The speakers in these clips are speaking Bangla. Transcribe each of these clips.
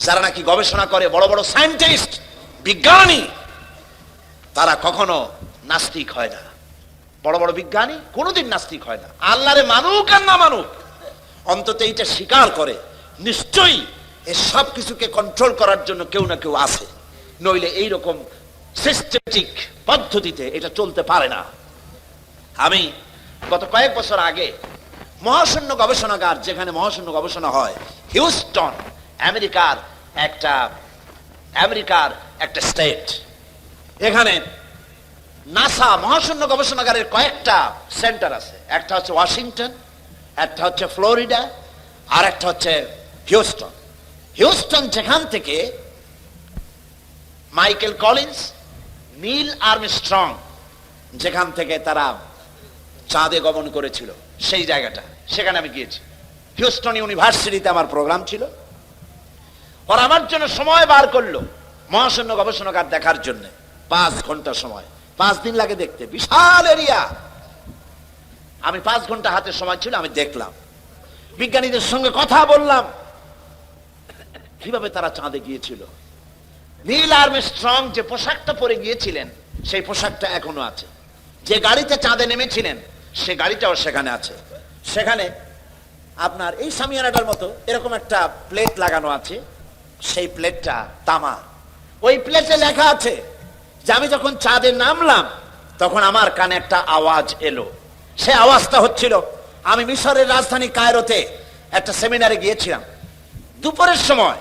যারা নাকি গবেষণা করে বড় বড় সায়েন্টিস্ট বিজ্ঞানী, তারা কখনো নাস্তিক হয় না। বড় বড় বিজ্ঞানী কোনোদিন নাস্তিক হয় না। আল্লাহরে মানুক আর না মানুক, অন্তত এইটা স্বীকার করে, নিশ্চয়ই এ সব কিছুকে কন্ট্রোল করার জন্য কেউ না কেউ আছে। নইলে এইরকম সিস্টেমেটিক পদ্ধতিতে এটা চলতে পারে না। আমি গত কয়েক বছর আগে মহাশূন্য গবেষণাগার, যেখানে মহাশূন্য গবেষণা হয়, হিউস্টন আমেরিকার একটা আমেরিকার একটা স্টেট এখানে নাসা মহাশূন্য গবেষণাগারের কয়েকটা সেন্টার আছে। একটা হচ্ছে ওয়াশিংটন, একটা হচ্ছে ফ্লোরিডা, আর একটা হচ্ছে হিউস্টন। হিউস্টন যেখান থেকে মাইকেল কলিন্স, নীল আর্মস্ট্রং যেখান থেকে তারা চাঁদে গমন করেছিল, সেই জায়গাটা। সেখানে আমি গিয়েছি। হিউস্টন ইউনিভার্সিটিতে আমার প্রোগ্রাম ছিল। ওরা আমার জন্য সময় বার করল। মহাশূন্য গবেষণাগার দেখার জন্য। পাঁচ ঘণ্টা সময়। পাঁচ দিন লাগে দেখতে। বিশাল এরিয়া। আমি পাঁচ ঘণ্টা হাতে সময় ছিল, আমি দেখলাম। বিজ্ঞানীদের সঙ্গে কথা বললাম। কীভাবে তারা চাঁদে গিয়েছিল? নীল আর্ম স্ট্রং যে পোশাকটা পরে গিয়েছিলেন, সেই পোশাকটা এখনও আছে। যে গাড়িতে চাঁদে নেমেছিলেন, সে গাড়িটাও সেখানে আছে। সেখানে আপনার এই সামিয়ানাটার মতো এরকম একটা প্লেট লাগানো আছে। সেই প্লেটটা তামা। ওই প্লেটে লেখা আছে, যে আমি যখন চাঁদে নামলাম, তখন আমার কানে একটা আওয়াজ এলো। সে আওয়াজটা হচ্ছিল, আমি মিশরের রাজধানী কায়রোতে একটা সেমিনারে গিয়েছিলাম। দুপুরের সময়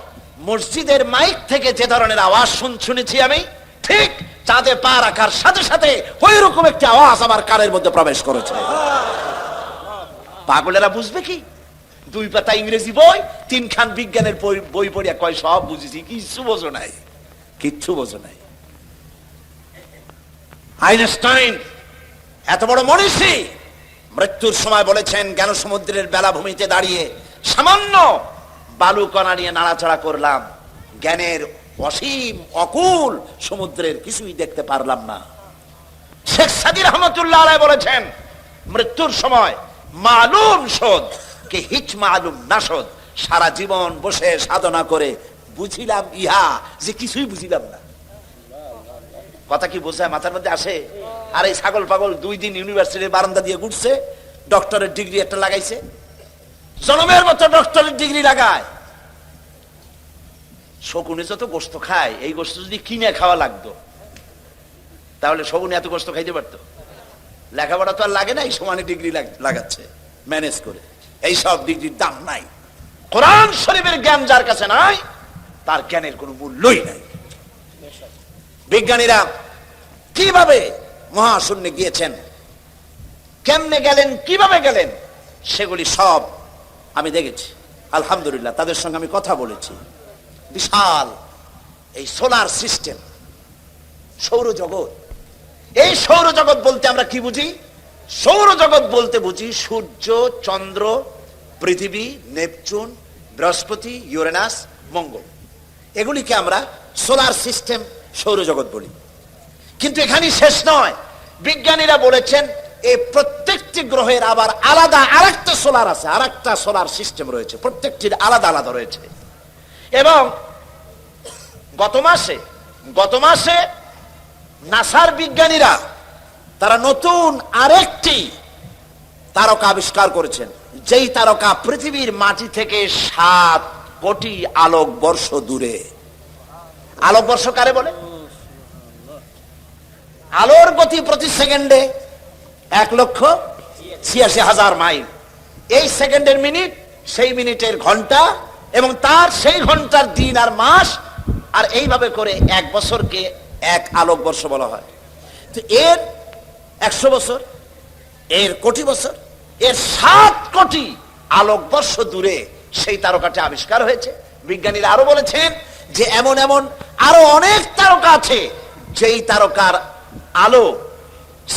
মসজিদের মাইক থেকে যে ধরনের আওয়াজ শুন শুনেছি আমি, ঠিক চাঁদে পা রাখার সাথে সাথে ওই রকম একটি আওয়াজ আমার কানের মধ্যে প্রবেশ করেছে। পাগলেরা বুঝবে কি? দুই পাতা ইংরেজি বই, তিনখান বিজ্ঞানের বই- পড়িয়া কয়, সব বুঝেছি, কিচ্ছু বোঝো নাই, কিচ্ছু বোঝো নাই। আইনস্টাইন, এত বড় মনীষী, মৃত্যুর সময় বলেছেন জ্ঞান সমুদ্রের বেলাভূমিতে দাঁড়িয়ে সামান্য বালুকণা নিয়ে নাড়াচাড়া করলাম, জ্ঞানের অসীম অকুল সমুদ্রের কিছুই দেখতে পারলাম না। শেখ সাদির রহমতুল্লাহ বলেছেন, মৃত্যুর সময় মালুম শোধ কে হিচ মালুম না শোধ সারা জীবন বসে সাধনা করে। বুঝিলাম ইহা, যে কিছুই বুঝিলাম না। কথা কি বোঝায়? মাথার মধ্যে আসে? আর এই ছাগল পাগল দুই দিন ইউনিভার্সিটির বারান্দা দিয়ে ঘুরছে ডক্টরের ডিগ্রি একটা লাগাইছে। জনমের মতো ডক্টরের ডিগ্রি লাগায়। শকুনে যত গোস্ত খায়, এই গোস্ত যদি কিনে খাওয়া লাগতো, তাহলে শকুনে এত গোস্ত খাইতে পারতো। লেখাপড়া তো আর লাগে না, এই সমানে ডিগ্রি লাগাচ্ছে ম্যানেজ করে। এই সব ডিগ্রির দাম নাই। কোরআন শরীফের জ্ঞান যার কাছে নাই, তার জ্ঞানের কোনো মূল্যই নাই। বিজ্ঞানীরা কীভাবে মহাশূন্যে গিয়েছেন? কেমনে গেলেন? কীভাবে গেলেন? সেগুলি সব আমি দেখেছি। আলহামদুলিল্লাহ, তাদের সঙ্গে আমি কথা বলেছি। বিশাল এই সোলার সিস্টেম, সৌরজগৎ। এই সৌরজগৎ বলতে আমরা কি বুঝি? সৌরজগৎ বলতে বুঝি সূর্য, চন্দ্র, পৃথিবী, নেপচুন, বৃহস্পতি, ইউরেনাস, মঙ্গল। এগুলিকে আমরা সোলার সিস্টেম সৌরজগৎ বলি। কিন্তু এখানেই শেষ নয়। বিজ্ঞানীরা বলেছেন এই প্রত্যেকটি গ্রহের আবার আলাদা আরেকটা সোলার আছে, আরেকটা সোলার সিস্টেম রয়েছে, প্রত্যেকটির আলাদা আলাদা রয়েছে। এবং গত মাসে গত মাসে নাসার বিজ্ঞানীরা তারা নতুন আরেকটি তারকা আবিষ্কার করেছেন। যেই তারকা পৃথিবীর মাটি থেকে সাত কোটি আলোক বর্ষ দূরে। আলোক বর্ষ কারে বলে? আলোর গতি প্রতি সেকেন্ডে এক লক্ষ ছিয়াশি হাজার মাইল। এই সেকেন্ডের মিনিট, সেই মিনিটের ঘণ্টা এবং তার সেই ঘণ্টার দিন আর মাস আর এইভাবে করে এক বছরকে এক আলোক বর্ষ বলা হয়। তো এর একশো বছর, এর কোটি বছর, এর সাত কোটি আলোক বর্ষ দূরে সেই তারকাটি আবিষ্কার হয়েছে। বিজ্ঞানীরা আরও বলেছেন যে এমন এমন আরও অনেক তারকা আছে, যেই তারকার আলো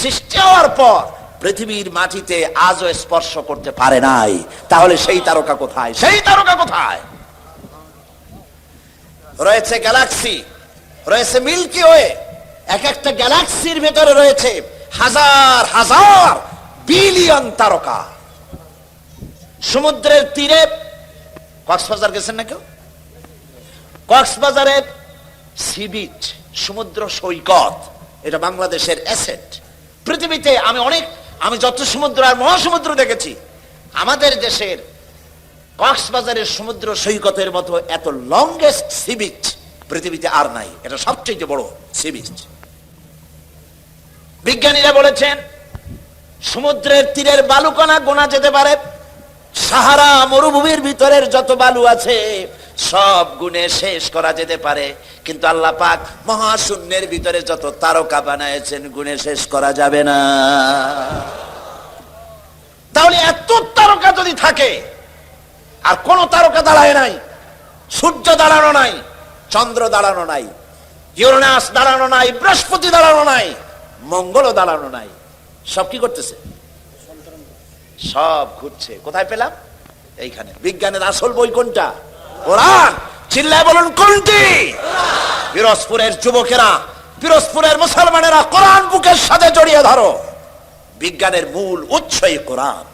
সৃষ্টি হওয়ার পর পৃথিবীর মাটিতে আজও স্পর্শ করতে পারে নাই। তাহলে সেই তারকা কোথায়? সেই তারকা কোথায়? রয়েছে গ্যালাক্সি, রয়েছে মিল্কি ওয়ে, এক একটা গ্যালাক্সির ভেতরে রয়েছে হাজার হাজার বিলিয়ন তারকা। সমুদ্রের তীরে কক্সবাজার গেছেন না কেউ? কক্সবাজারের সি বিচ, সমুদ্র সৈকত, এটা বাংলাদেশের অ্যাসেট। পৃথিবীতে আমি অনেক, আমি যত সমুদ্র আর মহাসমুদ্র দেখেছি, আমাদের দেশের কক্সবাজারের সমুদ্র সৈকতের মতো এত লংগেস্ট সি বিচ পৃথিবীতে আর নাই। এটা সবচেয়ে বড় সি বিচ বিজ্ঞানীরা বলেছেন, সমুদ্রের তীরের বালুকণা গোনা যেতে পারে। সাহারা মরুভূমির ভিতরের যত বালু আছে, সব গুণে শেষ করা যেতে পারে। কিন্তু আল্লাহ পাক মহাশূন্যের ভিতরে যত তারকা বানায়ছেন গুণে শেষ করা যাবে না। তাহলে এত তারকা যদি থাকে, আর কোন তারকা দাঁড়ায় নাই, সূর্য দাঁড়ানো নাই, চন্দ্র দাঁড়ানো নাই, ইউরেনাস দাঁড়ানো নাই, বৃহস্পতি দাঁড়ানো নাই মঙ্গলও দাঁড়ানো নাই। সব কি করতেছে? সব ঘুরছে। কোথায় পেলাম? এইখানে। বিজ্ঞানের আসল বই কোনটা? চিল্লায় বলুন, কোনটি? পিরোজপুরের যুবকেরা, পিরোজপুরের মুসলমানেরা কোরআন বুকের সাথে জড়িয়ে ধরো। বিজ্ঞানের মূল উৎসই কোরআন।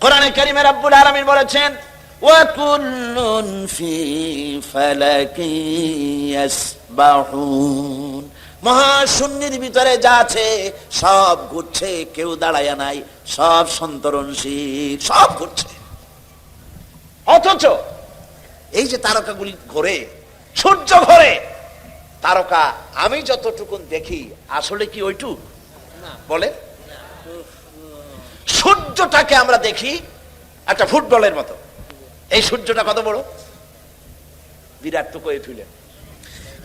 কোরআনে কারিমে রাব্বুল আলামিন বলেছেন, ওয়াকুল্লুন ফি ফালাকি ইয়াসবাহুন। মহাশূন্যের ভিতরে যা আছে সব ঘুরছে কেউ দাঁড়ায় নাই সব সন্তরণশীল সব ঘুরছে। অথচ এই যে তারকাগুলি ঘোরে সূর্য ঘোরে তারকা আমি যতটুকুন দেখি আসলে কি ওইটুক? বলে সূর্যটাকে আমরা দেখি একটা ফুটবলের মতো। এই সূর্যটা কত বড়? বিরাট টুকু এই ফিলেন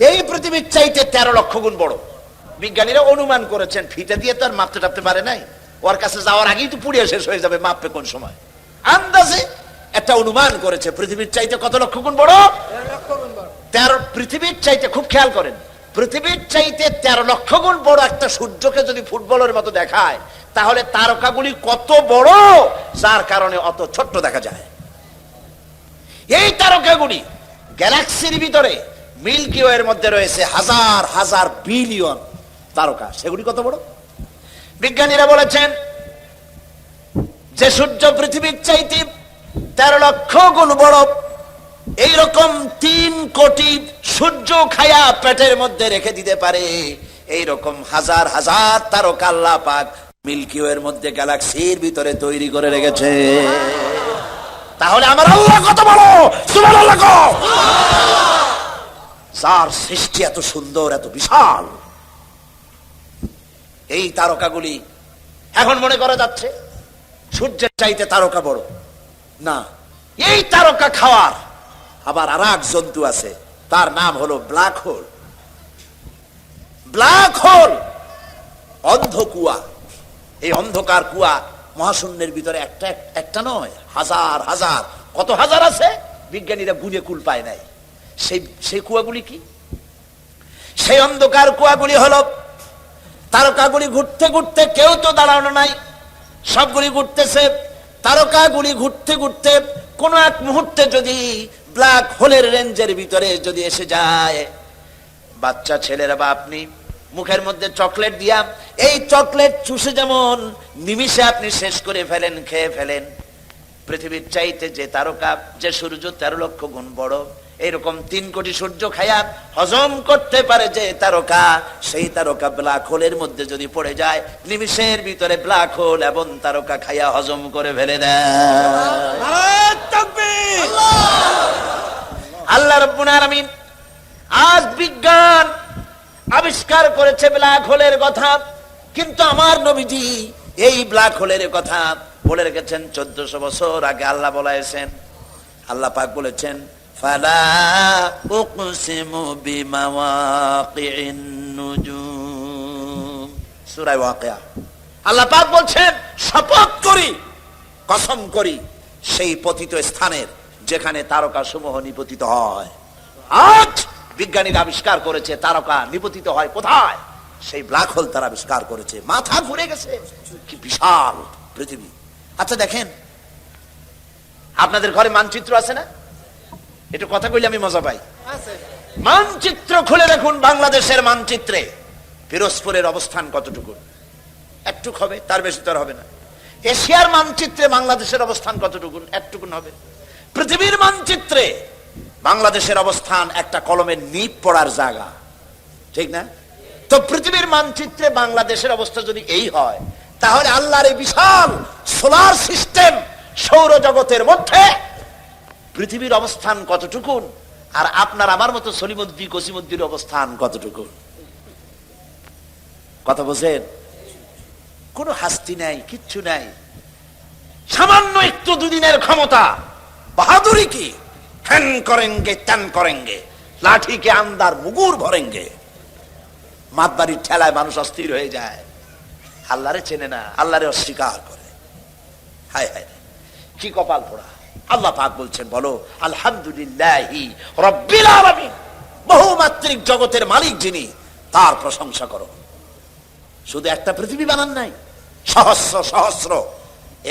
এই পৃথিবীর চাইতে তেরো লক্ষ গুণ বড়। বিজ্ঞানীরা অনুমান করেছেন, ফিতে দিয়ে তো আর মাপতে টাপতে পারে নাই। ওর কাছে যাওয়ার আগেই তো পুড়িয়ে শেষ হয়ে যাবে মাপবে কোন সময়। আন্দাজে একটা অনুমান করেছে, পৃথিবীর চাইতে কত লক্ষ গুণ বড়? তেরো, পৃথিবীর চাইতে খুব খেয়াল করেন, পৃথিবীর চাইতে তেরো লক্ষ গুণ বড় একটা সূর্যকে যদি ফুটবলের মতো দেখায়, তাহলে তারকাগুলি কত বড়? যার কারণে অত ছোট্ট দেখা যায়। এই তারকাগুলি গ্যালাক্সির ভিতরে মিল্কি ওয়ের মধ্যে রয়েছে হাজার হাজার বিলিয়ন তারকা। সেগুলি কত বড়? বিজ্ঞানীরা বলেছেন, যে সূর্য পৃথিবীর চাইতে তেরো লক্ষ গুণ বড়, এইরকম তিন কোটি সূর্য খায়া পেটের মধ্যে রেখে দিতে পারে। এইরকম হাজার হাজার তারকা আল্লাহ পাক মিল্কি ওয়ের মধ্যে গ্যালাক্সির ভিতরে তৈরি করে রেখেছে। তাহলে আমার আল্লাহ কত বড়? কত? যার সৃষ্টি এত সুন্দর, এত বিশাল। এই তারকাগুলি এখন মনে করা যাচ্ছে সূর্যের চাইতে তারকা বড়। না, এই তারকা খাওয়ার আবার আর জন্তু আছে, তার নাম হলো ব্ল্যাক হোল। ব্ল্যাক হোল, অন্ধ কুয়া। এই অন্ধকার কুয়া মহাশূন্যের ভিতরে একটা একটা নয়, হাজার হাজার, কত হাজার আছে? বিজ্ঞানীরা গুনে কুল পায় নাই। সেই সেই কুয়াগুলি কি? সেই অন্ধকার কুয়াগুলি হলো, তারকাগুলি ঘুরতে ঘুরতে কেউ তো দাঁড়ানো নাই। সবগুলি ঘুরতেছে, তারকাগুলি ঘুরতে ঘুরতে কোন এক মুহূর্তে যদি ব্ল্যাক হোলের রেঞ্জের ভিতরে যদি এসে যায়, বাচ্চা ছেলেরা বা আপনি, মুখের মধ্যে চকলেট দিয়া, এই চকলেট চুষে যেমন নিমিষে আপনি শেষ করে ফেলেন, খেয়ে ফেলেন, পৃথিবীর চাইতে যে তারকা, যে সূর্য, তেরো লক্ষ গুণ বড় এরকম তিন কোটি সূর্য খায়া হজম করতে পারে যে তারকা সেই তারকা ব্ল্যাক হোলের মধ্যে যদি পড়ে যায় নিমিষের ভিতরে ব্ল্যাক হোল এবং তারকা খায়া হজম করে ফেলে দেয়। আল্লাহ। রব্বুল আলামিন আজ বিজ্ঞান আবিষ্কার করেছে ব্ল্যাক হোলের কথা কিন্তু আমার নবীজি এই ব্ল্যাক হোলের কথা বলে রেখেছেন চোদ্দশো বছর আগে। আল্লাহ বলাইছেন আল্লাহ পাক বলেছেন ফালা উকসিমু বিমাওয়াকিন নুজুম সূরা ওয়াকিয়া। আল্লাহ পাক বলছেন, শপথ করি, কসম করি, সেই পতিত স্থানের যেখানে তারকা সমূহ নিপতিত হয়। আজ বিজ্ঞানীরা আবিষ্কার করেছে, তারকা নিপতিত হয় কোথায়? সেই ব্ল্যাক হোল তারা আবিষ্কার করেছে। মাথা ঘুরে গেছে। কি বিশাল পৃথিবী। আচ্ছা দেখেন, আপনাদের ঘরে মানচিত্র আছে না? একটু কথা কইলে আমি মজা পাই। মানচিত্র খুলে দেখুন বাংলাদেশের মানচিত্রে। পিরোজপুরের অবস্থান কতটুকু? একটুক হবে তার বেশি তার হবে না। এশিয়ার মানচিত্রে বাংলাদেশের অবস্থান কতটুকু? একটুকুন হবে। পৃথিবীর মানচিত্রে বাংলাদেশের অবস্থান একটা কলমের নিপ পড়ার জায়গা। ঠিক না? তো পৃথিবীর মানচিত্রে বাংলাদেশের অবস্থা যদি এই হয় তাহলে আল্লাহর এই বিশাল সোলার সিস্টেম সৌরজগতের মধ্যে পৃথিবীর অবস্থান কতটুকুন? আর আপনার আমার মতো সলিমুদ্দি কসিমুদ্দির অবস্থান কতটুকুন? কথা বোঝেন? কোনো হাস্তি নাই, কিচ্ছু নাই। সামান্য একটু দুদিনের ক্ষমতা। বাহাদুরি কি? হ্যান করেঙ্গে, ত্যান করেঙ্গে। লাঠিকে আন্দার মুগুর ভরেঙ্গে। মাতবাড়ির ঠেলায় মানুষ অস্থির হয়ে যায়। আল্লাহরে চেনে না, আল্লাহরে অস্বীকার করে। হায় হায়, কি কপাল পোড়া। আল্লাহ পাক বলছেন, বলো, আলহামদুলিল্লাহি রব্বিল আলামিন। বহুমাত্রিক জগতের মালিক যিনি, তার প্রশংসা করো। শুধু একটা পৃথিবী বানান নাই, সহস্র সহস্র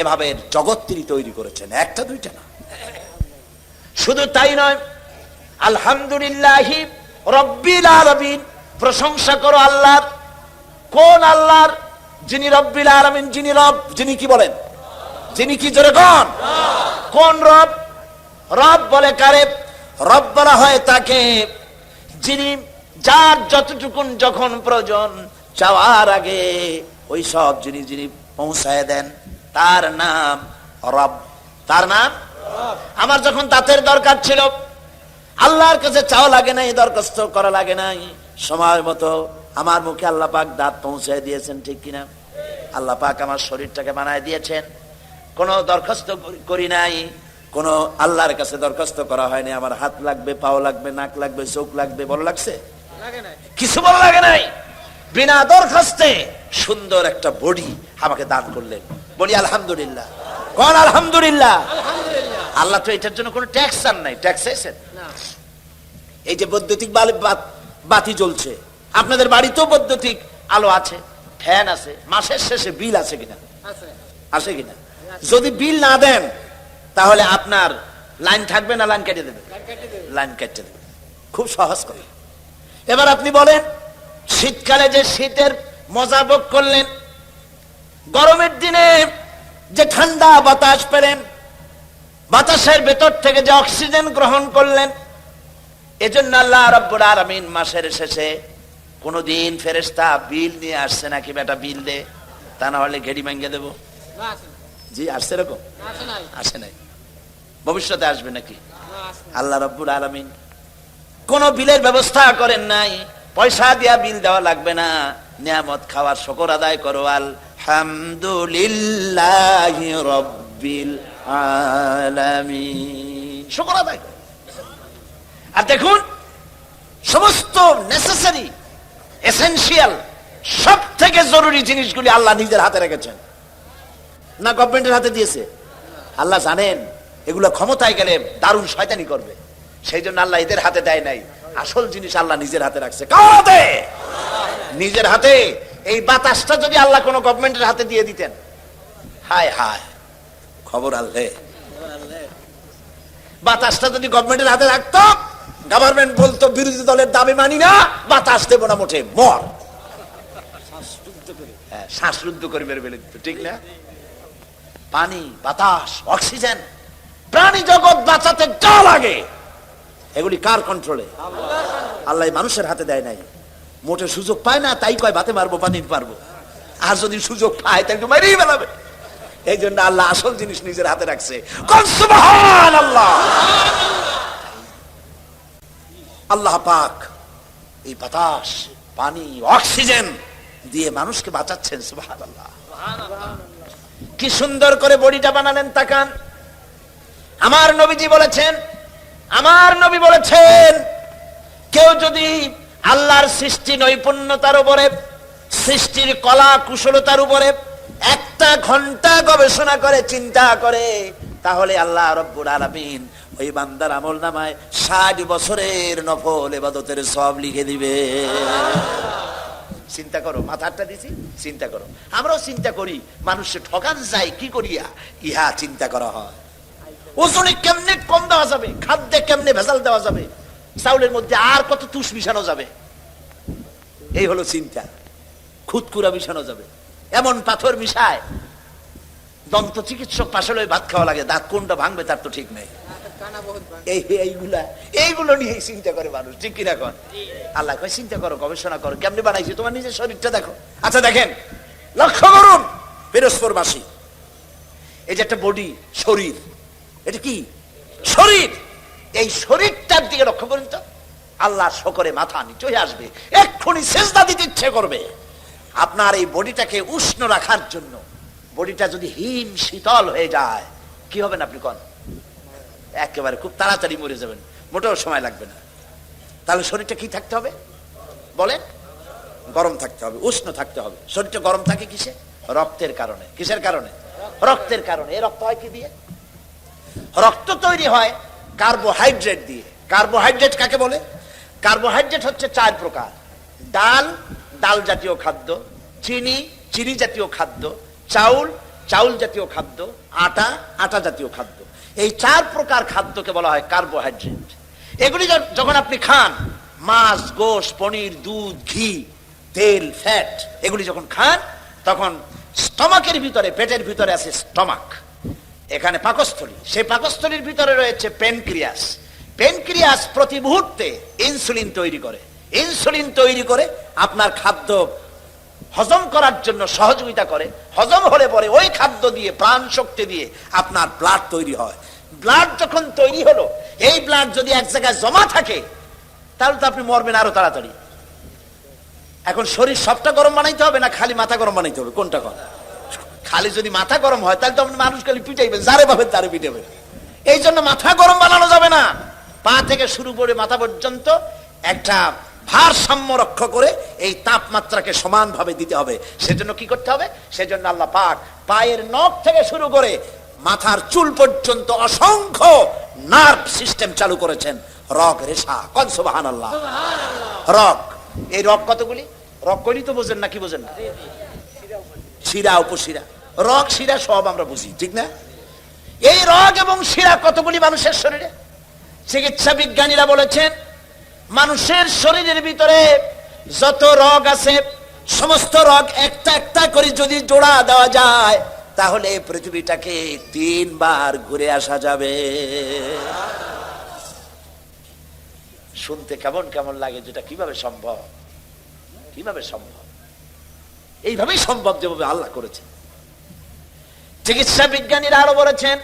এভাবে জগৎ তিনি তৈরি করেছেন, একটা দুইটা না। শুধু তাই নয়, আলহামদুলিল্লাহি রব্বিল আলামিন। প্রশংসা করো আল্লাহর। কোন আল্লাহর? যিনি রব্বিল আলামিন, যিনি রব, যিনি কি বলেন? যিনি কি জোরে কন? কোন রব? রব বলে কারে? রব বলা হয় তাকে যিনি যার যতটুকুন যখন প্রয়োজন চাওয়ার আগে ওই সব যিনি যিনি পৌঁছায় দেন, তার নাম রব। তার নাম? আমার যখন দাঁতের দরকার ছিল, আল্লাহর কাছে চাওয়া লাগে নাই, দরখাস্ত করা লাগে নাই, সময় মতো আমার মুখে আল্লাহ পাক দাঁত পৌঁছায় দিয়েছেন, ঠিক কিনা? আল্লাহ পাক আমার শরীরটাকে বানায় দিয়েছেন। কোনো দরখাস্ত করি- নাই কোনো আল্লাহর কাছে দরখাস্ত করা হয়নি। আমার হাত লাগবে পাও লাগবে নাক লাগবে চোখ লাগবে বড় লাগছে? কিছু বড় লাগে নাই? বিনা দরখাস্তে সুন্দর একটা বডি আমাকে দান করলেন। বলি আলহামদুলিল্লাহ। কোন আলহামদুলিল্লাহ। আল্লাহ তো এটার জন্য কোনো ট্যাক্স চান নাই। ট্যাক্স এসেন এই যে বৈদ্যুতিক বাতি জ্বলছে। আপনাদের বাড়িতেও বৈদ্যুতিক আলো আছে ফ্যান আছে মাসের শেষে বিল আছে কিনা? আছে কিনা? যদি বিল না দেন, তাহলে আপনার লাইন থাকবে না, লাইন কেটে দেবে? লাইন কেটে দেবে। খুব সহজ করে এবার আপনি বলেন, শীতকালে যে শীতের মজা ভোগ করলেন, গরমের দিনে যে ঠান্ডা বাতাস পেলেন, বাতাসের ভেতর থেকে যে অক্সিজেন গ্রহণ করলেন, এজন্য আল্লাহ রব্বুল আলামিন মাসের শেষে কোনদিন ফেরেশতা বিল নিয়ে আসছে নাকি, বেটা, বিল দে, তা না হলে ঘেড়ি ভাঙ্গে দেবো? জি আসছে এরকম? আসে নাই। ভবিষ্যতে আসবে নাকি? আল্লাহ রব্বুল আলমিন কোন বিলের ব্যবস্থা করেন নাই। পয়সা দিয়া বিল দেওয়া লাগবে না। নিয়ামত খাওয়ার শকর আদায় করো। আলহামদুলিল্লাহ রব্বিল আলামিন। শকর আদায় করো। আর দেখুন সমস্ত নেসেসারি এসেনশিয়াল সব থেকে জরুরি জিনিসগুলি আল্লাহ নিজের হাতে রেখেছেন। না গভর্নমেন্টের হাতে দিয়েছে। আল্লাহ জানেন এগুলো ক্ষমতায় গেলে দারুণ শয়তানি করবে। সেই জন্য আল্লাহ এদের হাতে দেয় নাই। আসল জিনিস আল্লাহ নিজের হাতে রাখছে। নিজের হাতে। এই বাতাসটা যদি আল্লাহ কোনো গভর্নমেন্টের হাতে দিয়ে দিতেন। হায় হায়। খবর আল্লে বাতাসটা যদি গভর্নমেন্টের হাতে রাখতো গভর্নমেন্ট বলতো বিরোধী দলের দাবি মানি না বাতাস দেবো না মোটে মর। হ্যাঁ, শ্বাসরুদ্ধ করে মেরে ফেলে দিত ঠিক না? পানি, বাতাস, অক্সিজেন। প্রাণী জগৎ বাঁচাতে যা লাগে, এগুলি কার কন্ট্রোলে আল্লাহ মানুষের হাতে দেয় নাই। মোটে সুযোগ পায় না, তাই কয়, বাতে মারবো পানি পারব আর যদি সুযোগ পায় তাই তো মেরেই বেলাবে এই জন্য আল্লাহ আসল জিনিস নিজের হাতে রাখছে। আল্লাহ আল্লাহ পাক এই বাতাস, পানি, অক্সিজেন দিয়ে মানুষকে বাঁচাচ্ছেন সুবহান আল্লাহ কি সুন্দর করে বডিটা বানালেন তাকান। আমার নবীজি বলেছেন, আমার নবী বলেছেন, কেউ যদি আল্লাহর সৃষ্টি নৈপুণ্যতার উপরে, সৃষ্টির কলা কুশলতার উপরে একটা ঘণ্টা গবেষণা করে, চিন্তা করে, তাহলে আল্লাহ রব্বুল আলামিন ওই বান্দার আমল নামায় ষাট বছরের নফল এবাদতের সব লিখে দিবে। চিন্তা করো, মাথাটা দিছি, চিন্তা করো। আমরাও চিন্তা করি, মানুষে ঠকান যায়, কি করিয়া? ইহা চিন্তা করা হয়। ওজনে কেমনে কম দেওয়া যাবে, খাদ্যে কেমনে ভেজাল দেওয়া যাবে? চাউলের মধ্যে আর কত তুষ মিশানো যাবে? এই হলো চিন্তা। খুদকুরা মিশানো যাবে। এমন পাথর মিশায়, দন্ত চিকিৎসক পাশে লয়ে ভাত খাওয়া লাগে, দাঁত কোনটা ভাঙবে তার তো ঠিক নেই। এইগুলা এইগুলো নিয়ে চিন্তা করে মানুষ ঠিক কিনা কর আল্লাহ কয় চিন্তা করো গবেষণা করো কেমনি বানাইছি? তোমার নিজের শরীরটা দেখো। আচ্ছা দেখেন লক্ষ্য করুন পিরোজপুরবাসী এই যে একটা বডি শরীর এটা কি? শরীর। এই শরীরটার দিকে লক্ষ্য করুন তো। আল্লাহ শকরে মাথা নিচে আসবে এক্ষুনি সেজদা দিতে ইচ্ছে করবে। আপনার এই বডিটাকে উষ্ণ রাখার জন্য বডিটা যদি হিম শীতল হয়ে যায় কি হবেন আপনি কন? একেবারে খুব তাড়াতাড়ি মরে যাবেন। মোটেও সময় লাগবে না। তাহলে শরীরটা কি থাকতে হবে? বলেন। গরম থাকতে হবে, উষ্ণ থাকতে হবে। শরীরটা গরম থাকে কিসে? রক্তের কারণে। কিসের কারণে? রক্তের কারণে। এই রক্ত হয় কি দিয়ে? রক্ত তৈরি হয় কার্বোহাইড্রেট দিয়ে। কার্বোহাইড্রেট কাকে বলে? কার্বোহাইড্রেট হচ্ছে চার প্রকার। ডাল ডাল জাতীয় খাদ্য, চিনি চিনি জাতীয় খাদ্য, চাউল চাউল জাতীয় খাদ্য, আটা আটা জাতীয় খাদ্য। এই চার প্রকার খাদ্যকে বলা হয় কার্বোহাইড্রেট এগুলি যখন আপনি খান, মাছ, গোশ, পনির, দুধ, ঘি, তেল ফ্যাট এগুলি যখন খান, তখন স্টমাকের ভিতরে, পেটের ভিতরে আছে স্টমাক। এখানে পাকস্থলী। সেই পাকস্থলীর ভিতরে রয়েছে পেনক্রিয়াস পেনক্রিয়াস প্রতি মুহূর্তে ইনসুলিন তৈরি করে। ইনসুলিন তৈরি করে আপনার খাদ্য হজম করার জন্য সহযোগিতা করে, হজম হলে পরে ওই খাদ্য দিয়ে, প্রাণ শক্তি দিয়ে আপনার ব্লাড তৈরি হয়। ব্লাড যখন তৈরি হলো, এই ব্লাড যদি এক জায়গায় জমা থাকে, তাহলে তো আপনি মরবেন আরও তাড়াতাড়ি। এখন শরীর সবটা গরম বানাইতে হবে না খালি মাথা গরম বানাইতে হবে? কোনটা কথা খালি যদি মাথা গরম হয়, তাহলে তো আপনি মানুষ খালি পিটাইবেন, যারে পাবেন তারে পিটাবেন এই জন্য মাথা গরম বানানো যাবে না। পা থেকে শুরু করে মাথা পর্যন্ত একটা ভারসাম্য রক্ষা করে এই তাপমাত্রাকে সমানভাবে দিতে হবে। সেজন্য কি করতে হবে? সেজন্য আল্লাহ পাক পায়ের নখ থেকে শুরু করে মাথার চুল পর্যন্ত অসংখ্য নার্ভ সিস্টেম চালু করেছেন। রগ রেশা কনসবাহান আল্লাহ রগ এই রগ কতগুলি? রগ কইলি তো বোঝেন না কি বোঝেন না? শিরা উপশিরা। রগ শিরা সব আমরা বুঝি ঠিক না? এই রগ এবং শিরা কতগুলি মানুষের শরীরে? চিকিৎসা বিজ্ঞানীরা বলেছেন মানুষের শরীরের ভিতরে যত রগ আছে, সমস্ত রগ একটা একটা করে যদি জোড়া দেওয়া যায়, তাহলে পৃথিবীটাকে তিনবার ঘুরে আসা যাবে। শুনতে কেমন কেমন লাগে যেটা কীভাবে সম্ভব? কীভাবে সম্ভব? এইভাবেই সম্ভব যেভাবে আল্লাহ করেছে চিকিৎসা বিজ্ঞানীরা আরও বলেছেন,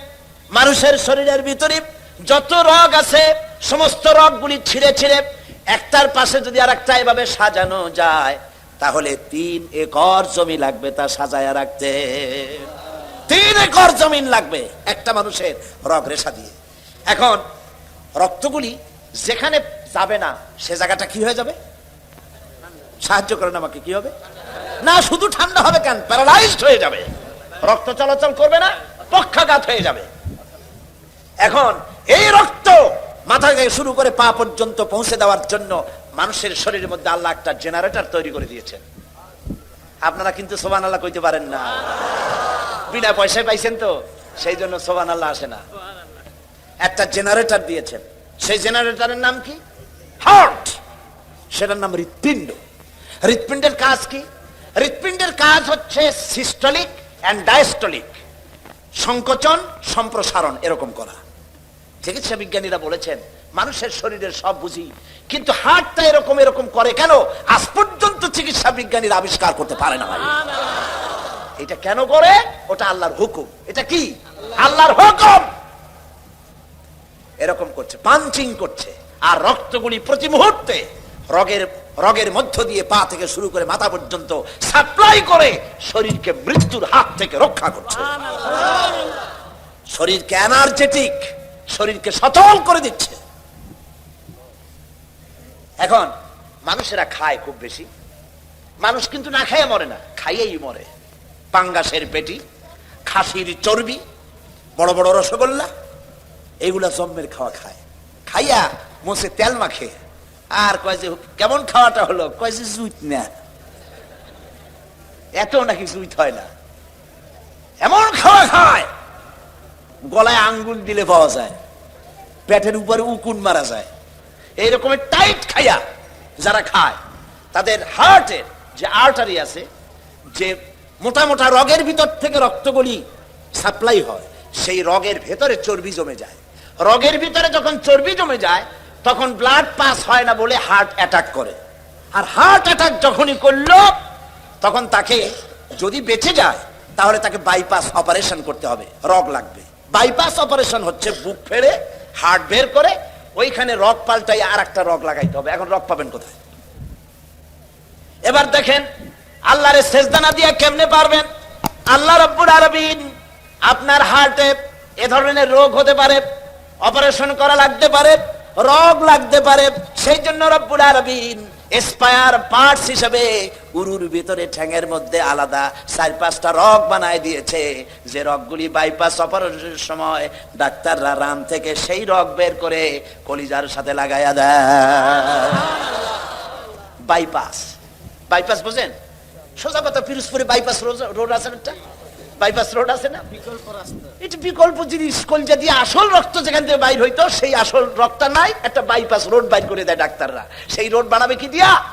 মানুষের শরীরের ভিতরে যত রোগ আছে সমস্ত রোগগুলি ছিঁড়ে ছিঁড়ে একটার পাশে যদি আর একটা এভাবে সাজানো যায়, তাহলে তিন একর জমি লাগবে তা সাজায়া রাখতে। তিন একর জমিন লাগবে একটা মানুষের রগ রেশা দিয়ে। এখন রক্তগুলি যেখানে যাবে না, সে জায়গাটা কি হয়ে যাবে? সাহায্য করেন আমাকে, কি হবে? না, শুধু ঠান্ডা হবে কেন? প্যারালাইজড হয়ে যাবে। রক্ত চলাচল করবে না, পক্ষাঘাত হয়ে যাবে। এখন এই রক্ত মাথা থেকে শুরু করে পা পর্যন্ত পৌঁছে দেওয়ার জন্য মানুষের শরীরের মধ্যে আল্লাহ একটা জেনারেটর তৈরি করে দিয়েছেন। আপনারা কিন্তু সোবান আল্লাহ কইতে পারেন না। বিনা পয়সায় পাইছেন তো, সেই জন্য সোবান আল্লাহ আসে না। একটা জেনারেটর দিয়েছেন। সেই জেনারেটরের নাম কি? হার্ট সেটার নাম হৃৎপিণ্ড। হৃৎপিণ্ডের কাজ কি? হৃৎপিণ্ডের কাজ হচ্ছে সিস্টলিক অ্যান্ড ডায়াস্টলিক সংকোচন, সম্প্রসারণ, এরকম করা। চিকিৎসা বিজ্ঞানীরা বলেছেন মানুষের শরীরের সব বুঝি কিন্তু হার্টটা এরকম এরকম করে কেন? আজ পর্যন্ত চিকিৎসা বিজ্ঞানীরা আবিষ্কার করতে পারে না এটা কেন করে? ওটা আল্লাহর হুকুম। এটা কি? আল্লাহর হুকুম! এরকম করছে পাঞ্চিং করছে আর রক্তগুলি প্রতি মুহূর্তে রগের রগের মধ্য দিয়ে পা থেকে শুরু করে মাথা পর্যন্ত সাপ্লাই করে শরীরকে মৃত্যুর হাত থেকে রক্ষা করছে। শরীরকে এনার্জেটিক শরীরকে সচল করে দিচ্ছে। এখন মানুষেরা খায় খুব বেশি। মানুষ কিন্তু না খাইয়ে মরে না, খাইয়েই মরে। পাঙ্গাসের পেটি, খাসির চর্বি, বড় বড় রসগোল্লা, এগুলা জম্মের খাওয়া খায়। খাইয়া মোসে তেল মাখে। আর কয় যে, কেমন খাওয়াটা হলো? কয় যে, জুইত না। এত নাকি জুইত হয় না। এমন খাওয়া খায়। গলায় আঙ্গুল দিলে পাওয়া যায়, পেটের উপরে উকুন মারা যায়। এইরকমের টাইট খাইয়া যারা খায়, তাদের হার্টের যে আর্টারি আছে, যে মোটা মোটা রগের ভিতর থেকে রক্তগুলি সাপ্লাই হয়, সেই রগের ভেতরে চর্বি জমে যায়। রগের ভিতরে যখন চর্বি জমে যায়, তখন ব্লাড পাস হয় না বলে হার্ট অ্যাটাক করে। আর হার্ট অ্যাটাক যখনই করল, তখন তাকে যদি বেঁচে যায়, তাহলে তাকে বাইপাস অপারেশন করতে হবে, রগ লাগবে। বাইপাস অপারেশন হচ্ছে, বুক ফেড়ে হার্ট বের করে, ওইখানে রগ পাল্টাই আর একটা রগ লাগাইতে হবে। এখন রগ পাবেন কোথায়? এবার দেখেন, আল্লাহরে সেজদানা দিয়ে কেমনে পারবেন? আল্লাহ রব্বুল আরবিন আপনার হার্টে এ ধরনের রোগ হতে পারে, অপারেশন করা লাগতে পারে, রোগ লাগতে পারে, সেই জন্য রব্বুল আরবিন এসপায়ার পার্টস হিসেবে উরুর ভিতরে ঠ্যাঙের মধ্যে আলাদা চার পাঁচটা রগ বানায় দিয়েছে। যে রগগুলি বাইপাস অপারেশনের সময় ডাক্তাররা রান থেকে সেই রগ বের করে কলিজার সাথে লাগাইয়া দেয়। বাইপাস বাইপাস বোঝেন? সোজা কথা, পিরোজপুরে বাইপাস রোড আছে একটা? বাইপাস রোড আছে না? বিকল্প রাস্তা। এটা বিকল্প জিনিস কলজা দিয়ে আসল রক্ত যেখান থেকে বাইর হইতো সেই আসল রক্তটা নাই একটা বাইপাস রোড বাইর করে দেয় ডাক্তাররা। সেই রোড বানাবে কি দিয়া?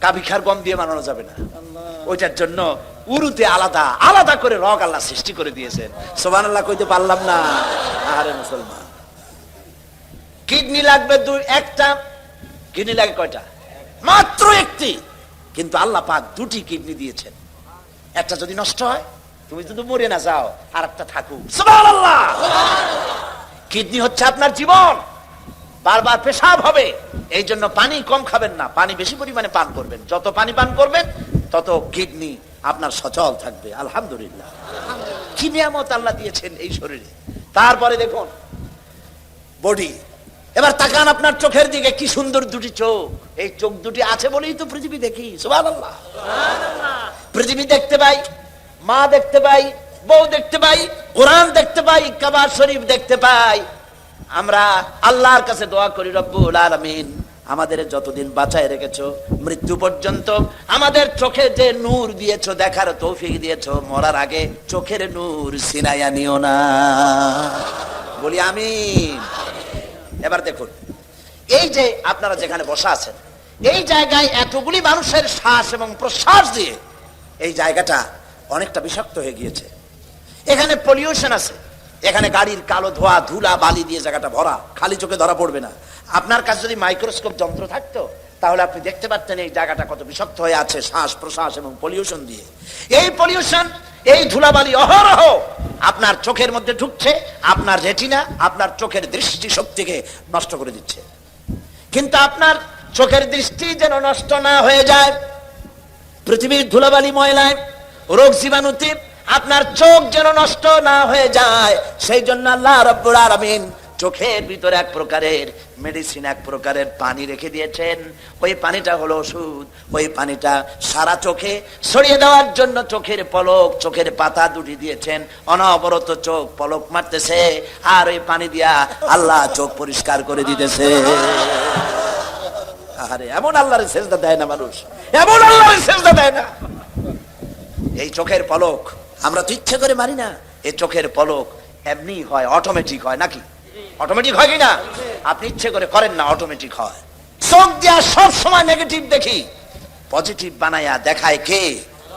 কাবিখার গম দিয়ে বানানো যাবে না। ওইটার জন্য উরুতে আলাদা আলাদা করে রগ আল্লাহ সৃষ্টি করে দিয়েছেন। সোমান আল্লাহ কইতে পারলাম না। আরে মুসলমান। কিডনি লাগবে দুই একটা। কিডনি লাগে কয়টা? মাত্র একটি। কিন্তু আল্লাহ পাক দুটি কিডনি দিয়েছেন। একটা যদি নষ্ট হয় তুমি যদি মরে না যাও আর একটা থাকুক কিডনি হচ্ছে আপনার জীবন। বারবার পেশাব হবে। এই জন্য পানি কম খাবেন না। পানি বেশি পরিমাণে পান করবেন। যত পানি পান করবেন তত কিডনি আপনার সচল থাকবে। আলহামদুলিল্লাহ। কি নিয়ামত আল্লাহ দিয়েছেন এই শরীরে? তারপরে দেখুন বডি। এবার তাকান আপনার চোখের দিকে কি সুন্দর দুটি চোখ। এই চোখ দুটি আছে বলেই তো পৃথিবী দেখি। সুবহানাল্লাহ। পৃথিবী দেখতে পাই, মা দেখতে পাই, বউ দেখতে পাই, কোরআন দেখতে পাই, কাবার শরীফ দেখতে পাই। আমরা আল্লাহর কাছে দোয়া করি, রব্বুল আলামিন। আমাদের যতদিন বাঁচায় রেখেছ, মৃত্যু পর্যন্ত আমাদের চোখে যে নূর দিয়েছ, দেখার তৌফিক দিয়েছ, মরার আগে চোখের নূর সিনাইয়া নিও না। বলি আমি এবার দেখুন, এই যে আপনারা যেখানে বসা আছেন, এই জায়গায় এতগুলি মানুষের শ্বাস এবং প্রশ্বাস দিয়ে এই জায়গাটা অনেকটা বিষাক্ত হয়ে গিয়েছে। এখানে পলিউশন আছে। এখানে গাড়ির কালো ধোয়া, ধুলা, বালি দিয়ে জায়গাটা ভরা। খালি চোখে ধরা পড়বে না। আপনার কাছে যদি মাইক্রোস্কোপ যন্ত্র থাকতো, তাহলে আপনি দেখতে পারতেন এই জায়গাটা কত বিষাক্ত হয়ে আছে শ্বাস প্রশ্বাস এবং পলিউশন দিয়ে। এই পলিউশন এই ধুলাবালি অহরহ আপনার চোখের মধ্যে ঢুকছে, আপনার রেটিনা আপনার চোখের দৃষ্টি শক্তিকে নষ্ট করে দিচ্ছে। কিন্তু আপনার চোখের দৃষ্টি যেন নষ্ট না হয়ে যায় পৃথিবীর ধুলাবালি ময়লায়, রোগ জীবাণুতে আপনার চোখ যেন নষ্ট না হয়ে যায়, সেই জন্য আল্লাহ রব্বুল আলামিন চোখের ভিতরে এক প্রকারের মেডিসিন এক প্রকারের পানি রেখে দিয়েছেন। ওই পানিটা হলো ওষুধ। ওই পানিটা সারা চোখে ছড়িয়ে দেওয়ার জন্য চোখের পলক, চোখের পাতা দুটি দিয়েছেন। অনবরত চোখ পলক মারতেছে, আর ওই পানি দিয়া আল্লাহ চোখ পরিষ্কার করে দিতেছে। আরে এমন আল্লাহর সেজদা দেয় না মানুষ। এমন আল্লাহর সেজদা দেয় না। এই চোখের পলক, আমরা তো ইচ্ছে করে মারি না। এই চোখের পলক এমনি হয় অটোমেটিক হয়, নাকি? অটোমেটিক হয় কি না? আপনি ইচ্ছে করে করেন না অটোমেটিক হয়। চোখ দিয়া সব সময় নেগেটিভ দেখি। পজিটিভ বানায়া দেখায় কে?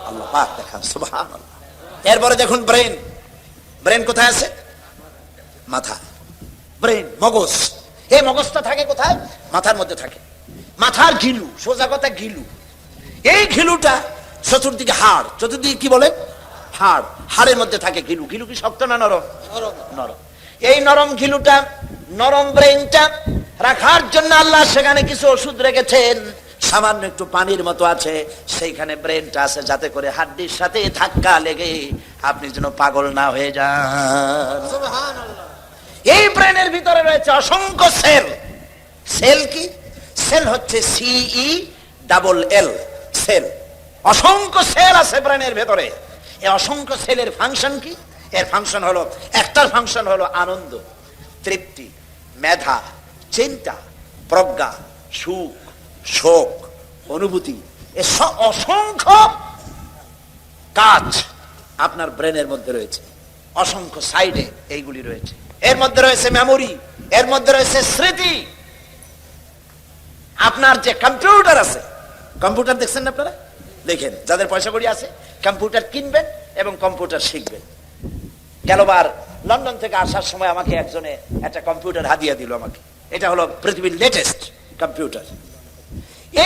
আল্লাহ পাক দেখা সুবহানাল্লাহ। এরপরে দেখুন ব্রেন ব্রেন কোথায় আছে? মাথা ব্রেন মগজ। এই মগজটা থাকে কোথায়? মাথার মধ্যে থাকে। মাথার ঘিলু সোজা কথা ঘিলু। এই ঘিলুটা চতুর্দিকে হাড়। চতুর্দিকে কি বলে? হাড়। হাড়ের মধ্যে থাকে ঘিলু। ঘিলু কি শক্ত না নরম? নরম। এই নরম ঘিলুটা নরম ব্রেনটা রাখার জন্য আল্লাহ সেখানে কিছু ওষুধ রেখেছেন। সামান্য একটু পানির মতো আছে। সেইখানে ব্রেনটা আছে যাতে করে হাড্ডির সাথে ধাক্কা লেগে আপনি যেন পাগল না হয়ে যান। এই ব্রেনের ভিতরে রয়েছে অসংখ্য সেল সেল কি? সেল হচ্ছে সিই, ডাবল এল, সেল। অসংখ্য সেল আছে ব্রেনের ভেতরে। এই অসংখ্য সেলের ফাংশন কি? এর ফাংশন হলো, একটার ফাংশন হলো আনন্দ, তৃপ্তি, মেধা, চিন্তা, প্রজ্ঞা, সুখ, শোক, অনুভূতি। এ অসংখ্য কাজ আপনার ব্রেনের মধ্যে রয়েছে। অসংখ্য সাইডে এইগুলি রয়েছে। এর মধ্যে রয়েছে মেমোরি, এর মধ্যে রয়েছে স্মৃতি। আপনার যে কম্পিউটার আছে কম্পিউটার দেখছেন না আপনারা? দেখেন, যাদের পয়সা করি আছে কম্পিউটার কিনবেন এবং কম্পিউটার শিখবেন। গেলবার লন্ডন থেকে আসার সময় আমাকে একজনে একটা কম্পিউটার হাদিয়া দিল আমাকে। এটা হলো পৃথিবীর লেটেস্ট কম্পিউটার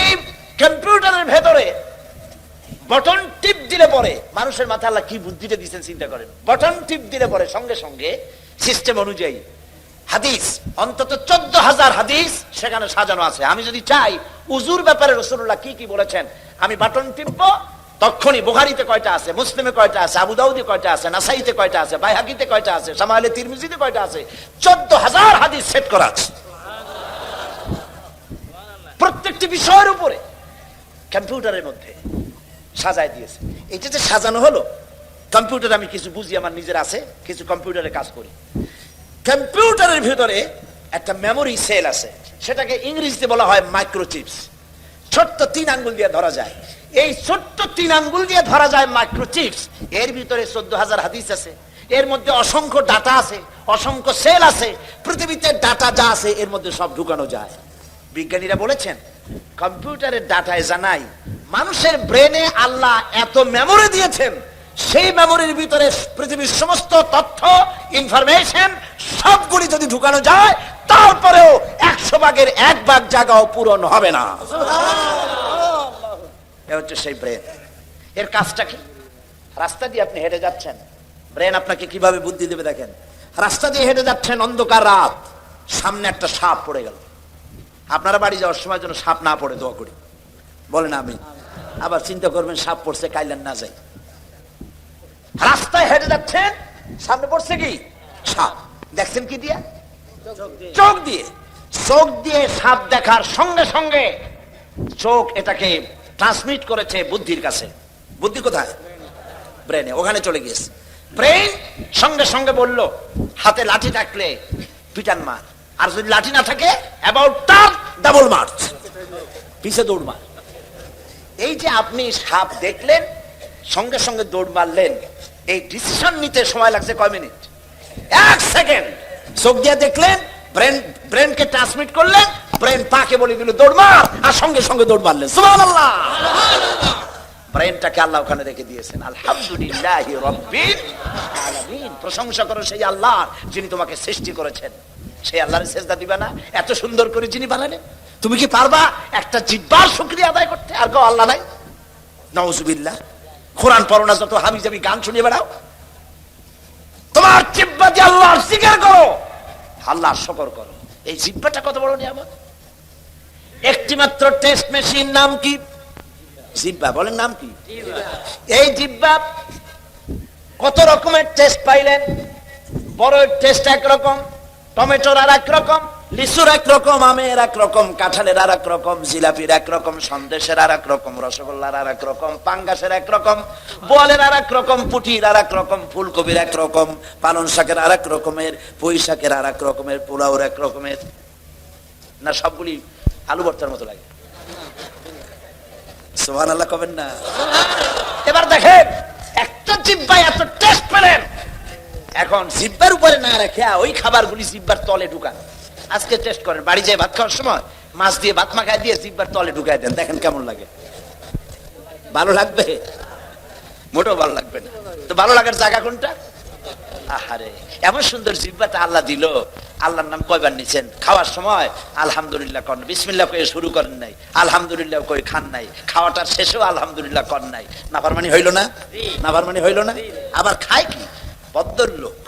এই কম্পিউটারের ভেতরে বটন টিপ দিলে পরে, মানুষের মাথা আল্লাহ কি বুদ্ধিটা দিচ্ছেন চিন্তা করেন। বটন টিপ দিলে পরে সঙ্গে সঙ্গে সিস্টেম অনুযায়ী হাদিস, অন্তত চোদ্দ হাজার হাদিস সেখানে সাজানো আছে। আমি যদি চাই, উজুর ব্যাপারে রসুল্লাহ কি কি বলেছেন, আমি বাটন টিপবো তখনই বুখারিতে কয়টা আছে, মুসলিমে কয়টা আছে, আবু দাউদে কয়টা আছে, নাসাইতে কয়টা আছে, বাইহাকিতে কয়টা আছে সামাইলে তিরমিজিতে কয়টা আছে, চোদ্দ হাজার হাদিস সেট করা আছে। প্রত্যেকটি বিষয়ের উপরে কম্পিউটারের মধ্যে সাজায় দিয়েছে। এটা যে সাজানো হলো, কম্পিউটার আমি কিছু বুঝি, আমার নিজের আছে, কিছু কম্পিউটারে কাজ করি। কম্পিউটারের ভিতরে একটা মেমোরি সেল আছে। সেটাকে ইংরেজিতে বলা হয় মাইক্রোচিপস ছোট্ট তিন আঙ্গুল দিয়ে ধরা যায়। এই ছোট্ট তিন আঙ্গুল দিয়ে ধরা যায় মাইক্রোচিপস এর ভিতরে চোদ্দ হাজার হাদিস আছে। এর মধ্যে অসংখ্য ডাটা আছে, অসংখ্য সেল আছে। পৃথিবীতে ডাটা যা আছে, এর মধ্যে সব ঢুকানো যায়। বিজ্ঞানীরা বলেছেন, কম্পিউটারের ডাটায় জানাই, মানুষের ব্রেনে আল্লাহ এত মেমোরি দিয়েছেন সেই মেমোরির ভিতরে পৃথিবীর সমস্ত তথ্য ইনফরমেশন সবগুলি যদি ঢুকানো যায় তারপরেও একশো ভাগের এক ভাগ জায়গাও পূরণ হবে না। এ হচ্ছে সেই ব্রেন এর কাজটা কি? রাস্তা দিয়ে আপনি হেঁটে যাচ্ছেন। ব্রেন আপনাকে কীভাবে বুদ্ধি দেবে দেখেন? রাস্তা দিয়ে হেঁটে যাচ্ছেন অন্ধকার রাত। সামনে একটা সাপ পড়ে গেল। আপনারা বাড়ি যাওয়ার সময় যেন সাপ না পড়ে দোয়া করি। বলেন আমি আবার চিন্তা করবেন সাপ পড়ছে কাইলেন না যাই। রাস্তায় হেঁটে যাচ্ছেন, সামনে পড়ছে কি? সাপ। দেখছেন কি দিয়া? চোখ দিয়ে। চোখ দিয়ে সাপ দেখার সঙ্গে সঙ্গে চোখ এটাকে ট্রান্সমিট করেছে বুদ্ধির কাছে। বুদ্ধি কোথায়? ব্রেনে ওখানে চলে গিয়েছে। ব্রেন সঙ্গে সঙ্গে বলল, হাতে লাঠি থাকলে পিটান মার। আর যদি লাঠি না থাকে অ্যাবাউট টার ডাবল মার্চ পিছে দৌড় মার। এই যে আপনি সাপ দেখলেন, সঙ্গে সঙ্গে দৌড় মারলেন এই ডিসিশন নিতে সময় লাগছে কয় মিনিট এক সেকেন্ড চোখ দিয়ে দেখলেন ব্রেন ব্রেনকে ট্রান্সমিট করলেন ব্রেন পাকে বলে দিল, দৌড় মার! আর সঙ্গে সঙ্গে দৌড় মারলেন। সুবহানাল্লাহ! ব্রেনটাকে আল্লাহ ওখানে রেখে দিয়েছেন। আলহামদুলিল্লাহ রব্বিল আলামিন। প্রশংসা করো সেই আল্লাহ যিনি তোমাকে সৃষ্টি করেছেন। সেই আল্লাহর সেজদা দিবা না। এত সুন্দর করে যিনি বানালেন। তুমি কি পারবা একটা জিব্বার শুকরিয়া আদায় করতে? আর কেউ আল্লাহ নাই? নওজুবিল্লাহ কোরআন পড়ো না, যত হাবি জাবি গান শুনিয়ে বেড়াও। তোমার জিব্বা দিয়ে আল্লাহর জিকির করো, আল্লাহর শকর করো। এই জিব্বাটা কত বড় নিয়ামত? একটি মাত্র টেস্ট মেশিন নাম কি? জিব্বা, বলেন নাম কি? এই জিব্বা কত রকমের টেস্ট পাইলেন? বড় টেস্ট একরকম, টমেটোর আর এক রকম লিচুর এক রকম আমের এক রকম কাঁঠালের আর এক রকম জিলাপির এক রকম সন্দেশের আর এক রকম রসগোল্লার আর এক রকম পাঙ্গাসের এক রকম বোয়ালের আর এক রকম পুটির আর এক রকম ফুলকপির এক রকম পালন শাকের আর এক রকমের পুঁই শাকের আর এক রকমের পোলাওর এক রকমের না সবগুলি আলু ভর্তার মতো লাগে সোহান আল্লাহ কবেন না এবার দেখেন একটা জিব্বায় এত টেস্ট পেলেন এখন জিব্বার উপরে না রেখে ওই খাবারগুলি জিব্বার তলে ঢুকান আজকে টেস্ট করেন বাড়ি যেয়ে ভাত খাওয়ার সময় মাছ দিয়ে ভাত মাখায় দিয়ে জিব্বার তলে ঢুকাই দেন দেখেন কেমন লাগে। ভালো লাগবে? মোটেও ভালো লাগবে না। তো ভালো লাগার জায়গা কোনটা? আহারে এমন সুন্দর জিব্বাটা আল্লাহ দিল। আল্লাহর নাম কয়বার নিছেন? খাওয়ার সময় আলহামদুলিল্লাহ করেন বিসমিল্লাহ কয়ে শুরু করেন নাই। আলহামদুলিল্লাহ কই খান নাই। খাওয়াটার শেষেও আলহামদুলিল্লাহ করেন নাই। নাফারমানি হইল না? নাফারমানি হইল না? আবার খায় কি? বদ্দর লোক।